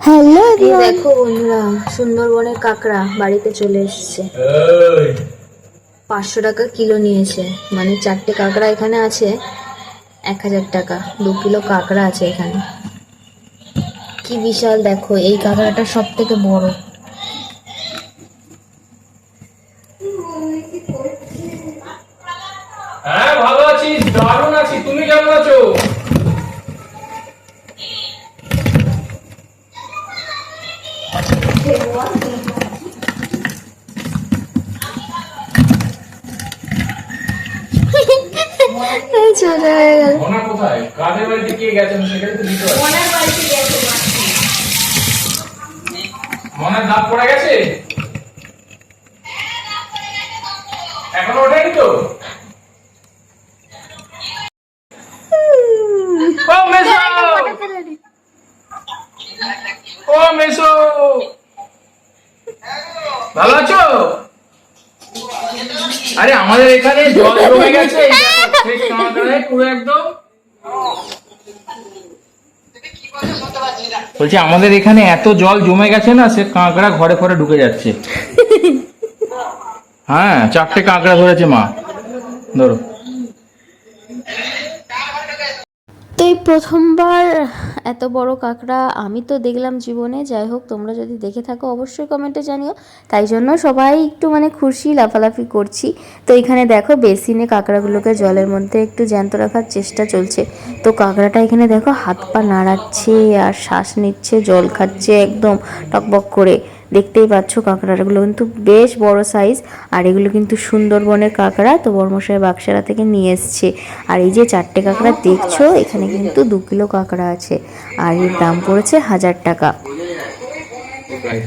Hello দেখো বন্ধুরা সুন্দরবনের কাঁকড়া বাড়িতে চলে এসেছে। পাঁচশো টাকা কিলো নিয়েছে। মানে চারটে কাঁকড়া এখানে আছে এক হাজার টাকা। দু কিলো কাঁকড়া আছে এখানে। কি বিশাল দেখো এই কাঁকড়াটা সব থেকে বড়। হ্যাঁ ভালো আছি দারুণ আছি। তুমি কেমন আছো? এই হয়ে গেল কোথায়? কাদের বাড়িতে কে গেছেন সেখানে তো দিতে হবে। মনের দাঁত পড়ে গেছে? এখনও ওঠেনি তো? ও মেসো! ও মেসো! ভালো আছো? আরে আমাদের এখানে জল জমে গেছে। এই বলছি, আমাদের এখানে এত জল জমে গেছে না, সে কাঁকড়া ঘরে ঘরে ঢুকে যাচ্ছে। হ্যাঁ চারটে কাঁকড়া ধরেছে মা। ধরো। তো এই প্রথমবার এত বড় কাঁকড়া আমি তো দেখলাম জীবনে। যাই হোক, তোমরা যদি দেখে থাকো, অবশ্যই কমেন্টে জানিও। তাই জন্য সবাই একটু মানে খুশি, লাফালাফি করছি। তো এখানে দেখো, বেসিনে কাঁকড়াগুলোকে জলের মধ্যে একটু জ্যান্ত রাখার চেষ্টা চলছে। তো কাঁকড়াটা এখানে দেখো, হাত পা নাড়াচ্ছে আর শ্বাস নিচ্ছে, জল খাচ্ছে একদম টকবক করে। দেখতেই পাচ্ছ কাঁকড়াগুলো কিন্তু বেশ বড় সাইজ আর এগুলো কিন্তু সুন্দরবনের কাঁকড়া। তো বর্মশাই বাক্সারা থেকে নিয়ে এসছে। আর এই যে চারটে কাঁকড়া দেখছ, এখানে কিন্তু দু কিলো কাঁকড়া আছে। আর এর দাম পড়েছে হাজার টাকা।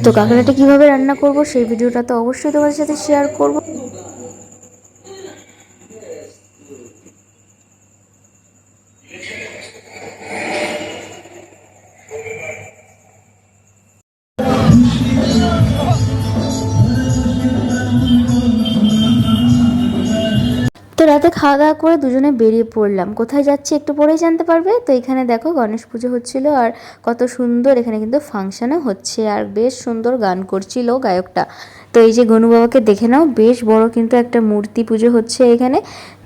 তো কাঁকড়াটা কীভাবে রান্না করব, সেই ভিডিওটা তো অবশ্যই তোমাদের সাথে শেয়ার করব। রাতে খাওয়া দাওয়া করে দুজনে বেরিয়ে পড়লাম। কোথায় যাচ্ছি একটু পরেই জানতে পারবে? তো এখানে দেখো গণেশ পুজো হচ্ছিল আর কত সুন্দর এখানে কিন্তু ফাংশানও হচ্ছে। আর বেশ সুন্দর গান করছিল গায়কটা। তো এই যে গনু বাবাকে দেখে নাও, বেশ বড় কিন্তু একটা মূর্তি পুজো হচ্ছে এখানে।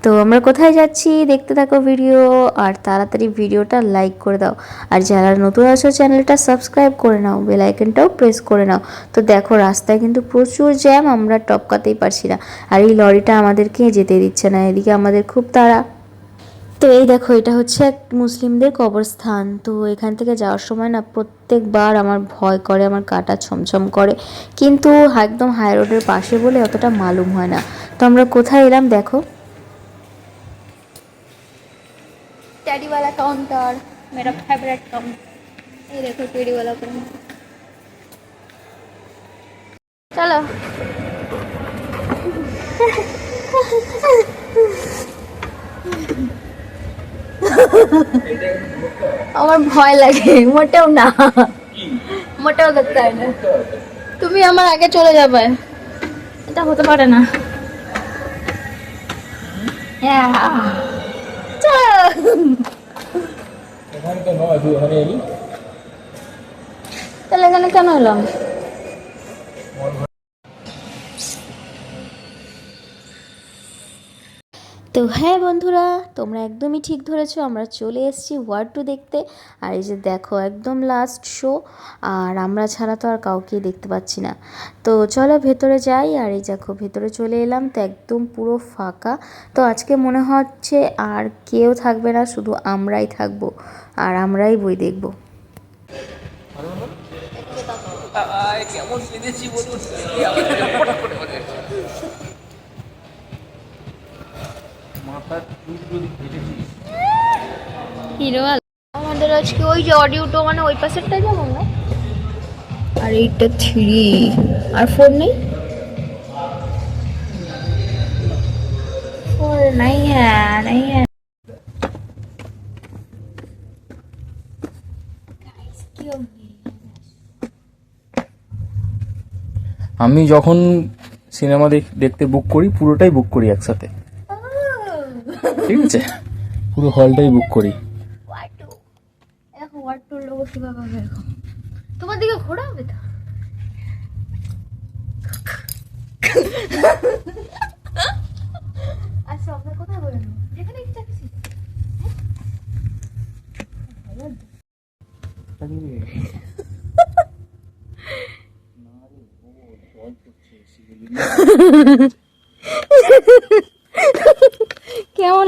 তো আমরা কোথায় যাচ্ছি দেখতে থাকো ভিডিও, আর তাড়াতাড়ি ভিডিওটা লাইক করে দাও। আর যারা নতুন আছো চ্যানেলটা সাবস্ক্রাইব করে নাও, বেল আইকনটাও প্রেস করে নাও। তো দেখো রাস্তায় কিন্তু প্রচুর জ্যাম, আমরা টপকাতেই পারছি না। আর এই লরিটা আমাদেরকে যেতে দিচ্ছে না, এদিকে আমাদের খুব তাড়া। তো এই দেখো, এটা হচ্ছে এক মুসলিমদের কবরস্থান। তো এখান থেকে যাওয়ার সময় না প্রত্যেকবার আমার ভয় করে, আমার কাটা ছমছম করে। কিন্তু একদম হাই রোডের পাশে বলে অতটা মালুম হয় না। তো আমরা কোথায় এলাম দেখো। কাউন্টার ফেভারিট চলো। আমার ভয় লাগে মোটেও না। মোটেও দেখতে হয় না। তুমি আমার আগে চলে যাবে। এটা হতে পারে না। এলি তাহলে এখানে কেন এলাম? তো হ্যাঁ বন্ধুরা, তোমরা একদমই ঠিক ধরেছো, আমরা চলে এসেছি ওয়ার্ড টু দেখতে। আর এই যে দেখো, একদম লাস্ট শো আর আমরা ছাড়া তো আর কাউকেই দেখতে পাচ্ছি না। তো চলো ভেতরে যাই, আর এই দেখো, ভেতরে চলে এলাম, তো একদম পুরো ফাঁকা। তো আজকে মনে হচ্ছে আর কেউ থাকবে না, শুধু আমরাই থাকব, আর আমরাই বই দেখব। কেমন সেজেছি বলুন মাথার চুল যদি কেটেছিস হিরো আমাদের আজকে ওই যে অডিওটো মানে ওই পাশেরটা যাব না আর এইটা থ্রি আর ফোর নেই? নাই হ্যাঁ নাই হ্যাঁ। আমি যখন সিনেমা দেখতে বুক করি পুরোটাই বুক করি একসাথে। ঠিক আছে? পুরো হলটাই বুক করি। তোমার দিকে ঘোরা হবে তো আচ্ছা আপনার কোথায় বেরোনো যেখানে ইচ্ছা কেমন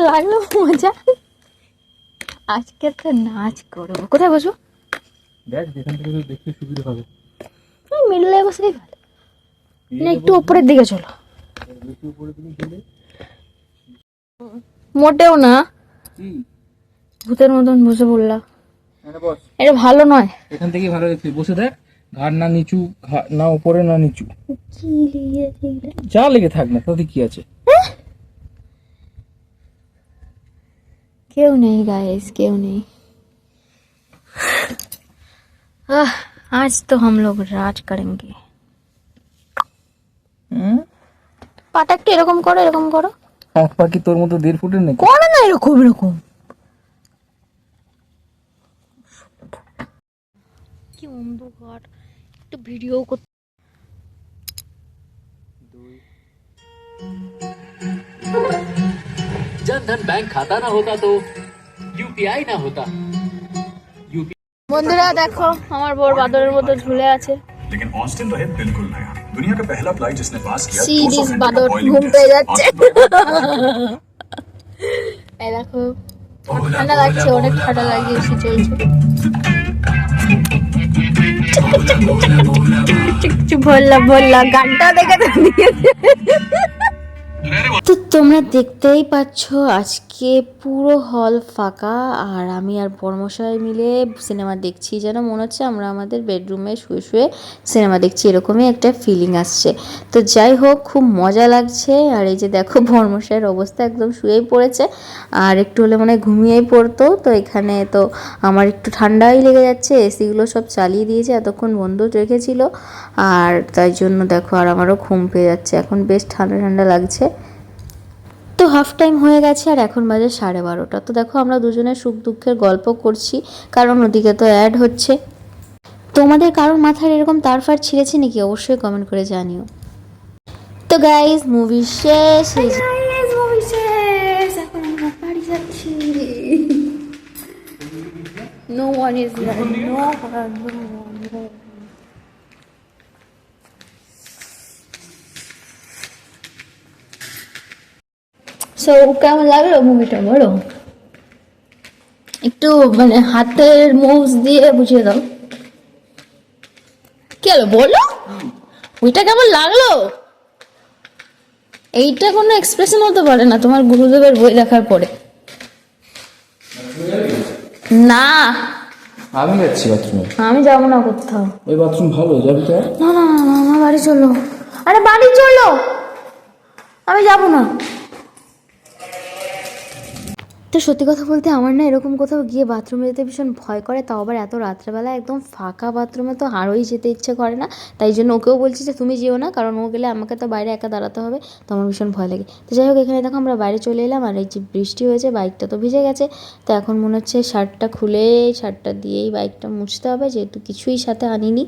লাগল মজা। আজকে তো নাচ করব। কোথায় বসবো? দেখ যেখান থেকে দেখতে সুবিধা হবে। মিডলে বসলেই ভালো। না একটু উপরের দিকে চলো। মোটেও না। ভূতের মতন বসে পড়লাম। এটা বস। এটা ভালো নয়। এখান থেকে ভালো দেখতে। বসে দেখ ঘাড় না নিচু না উপরে না নিচু। যা লেগে থাক না তাতে কি আছে? কেউ নেই গাইস কেউ নেই आह, आज तो हम लोग राज करेंगे পাটা একটু এরকম করো এরকম করো হাত পা কি তোর মতো দেড় ফুটের নাকি করো না এরকম এরকম কি অন্ধকার একটু ভিডিও করতে जन धन बैंक खाता ना होता तो यूपीआई ना होता বন্ধুরা দেখো আমার বোর বাদরের মতো ঝুলে আছে लेकिन ऑस्टिन रहे बिल्कुल नया दुनिया का पहला फ्लाइट जिसने पास किया See 200 this घंटे का बादर boiling घूम test। पे যাচ্ছে। Austin এই দেখো আমার ঠান্ডা লাগছে অনেক ঠান্ডা লাগে এসে চলছে চুপ বললা বললা গানটা দেখে তো দিয়েছে তো তোমরা দেখতেই পাচ্ছ আজকে পুরো হল ফাঁকা, আর আমি আর বর্মশাই মিলে সিনেমা দেখছি। যেন মনে হচ্ছে আমরা আমাদের বেডরুমে শুয়ে শুয়ে সিনেমা দেখছি, এরকমই একটা ফিলিং আসছে। তো যাই হোক, খুব মজা লাগছে। আর এই যে দেখো, বর্মশাইয়ের অবস্থা একদম শুয়েই পড়েছে। আর একটু হলে মনে ঘুমিয়েই পড়তো। তো এখানে তো আমার একটু ঠান্ডাই লেগে যাচ্ছে এসিগুলো সব চালিয়ে দিয়েছে, এতক্ষণ বন্ধ রেখেছিল। আর তাই জন্য দেখো, আর আমারও ঘুম পেয়ে যাচ্ছে। এখন বেশ ঠান্ডা ঠান্ডা লাগছে। হাফ টাইম হয়ে গেছে আর এখন বাজে সাড়ে বারোটা। তো দেখো আমরা দুজনে সুখ দুঃখের গল্প করছি, কারণ ওদিকে তো অ্যাড হচ্ছে। তোমাদের কারোর মাথার এরকম তারফার ছিঁড়েছে নাকি অবশ্যই কমেন্ট করে জানিও। তো গাইজ মুভি শেষ। মুভি শেষ। এখন আমরা বাড়ি যাচ্ছি। নো সো কেমন লাগল মুভিটা বলো একটু মানে হাতের মুভস দিয়ে বুঝিয়ে দাও। কি হলো বলো? ওইটা কেমন লাগল? এইটা কোনো এক্সপ্রেশন হতে পারে না তোমার গুরুদেবের বই দেখার পরে। না। আমি যাচ্ছি বাথরুমে আমি যাব না কোথাও। ওই বাথরুম ভালো যাবি তো? না না না, না বাড়ি চলো। আরে বাড়ি চলো। আমি যাব না। তো সত্যি কথা বলতে আমার না এরকম কোথাও গিয়ে বাথরুমে যেতে ভীষণ ভয় করে, তাও আবার এত রাত্রেবেলা একদম ফাঁকা বাথরুমে তো আরোই যেতে ইচ্ছে করে না। তাই জন্য ওকেও বলছি যে, তুমি যেও না, কারণ ও গেলে আমাকে তো বাইরে একা দাঁড়াতে হবে। তো আমার ভীষণ ভয় লাগে। তো যাই হোক, এখানে দেখো আমরা বাইরে চলে এলাম, আর এই যে বৃষ্টি হয়েছে বাইকটা তো ভিজে গেছে। তো এখন মনে হচ্ছে শার্টটা খুলে, শার্টটা দিয়েই বাইকটা মুছতে হবে, যেহেতু কিছুই সাথে আনিনি।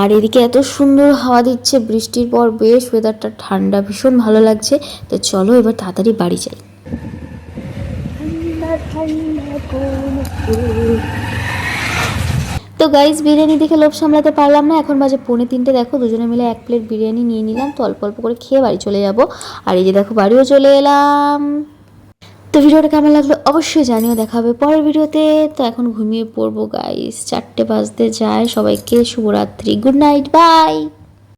আর এদিকে এত সুন্দর হাওয়া দিচ্ছে বৃষ্টির পর, বেশ ওয়েদারটা ঠান্ডা, ভীষণ ভালো লাগছে। তো চলো এবার তাড়াতাড়ি বাড়ি যাই। তো গাইস বিরিয়ানি দেখে লোভ সামলাতে পারলাম না। এখন বাজে পৌনে তিনটে, দেখো দুজনে মিলে এক প্লেট বিরিয়ানি নিয়ে নিলাম। তো অল্প অল্প করে খেয়ে বাড়ি চলে যাব। আর এই যে দেখো, বাড়িও চলে এলাম। তো ভিডিওটা কেমন লাগল অবশ্যই জানিও, দেখা হবে পরের ভিডিওতে। তো এখন ঘুমিয়ে পড়ব গাইস চারটে বাজতে যায়। সবাইকে শুভরাত্রি। Good night bye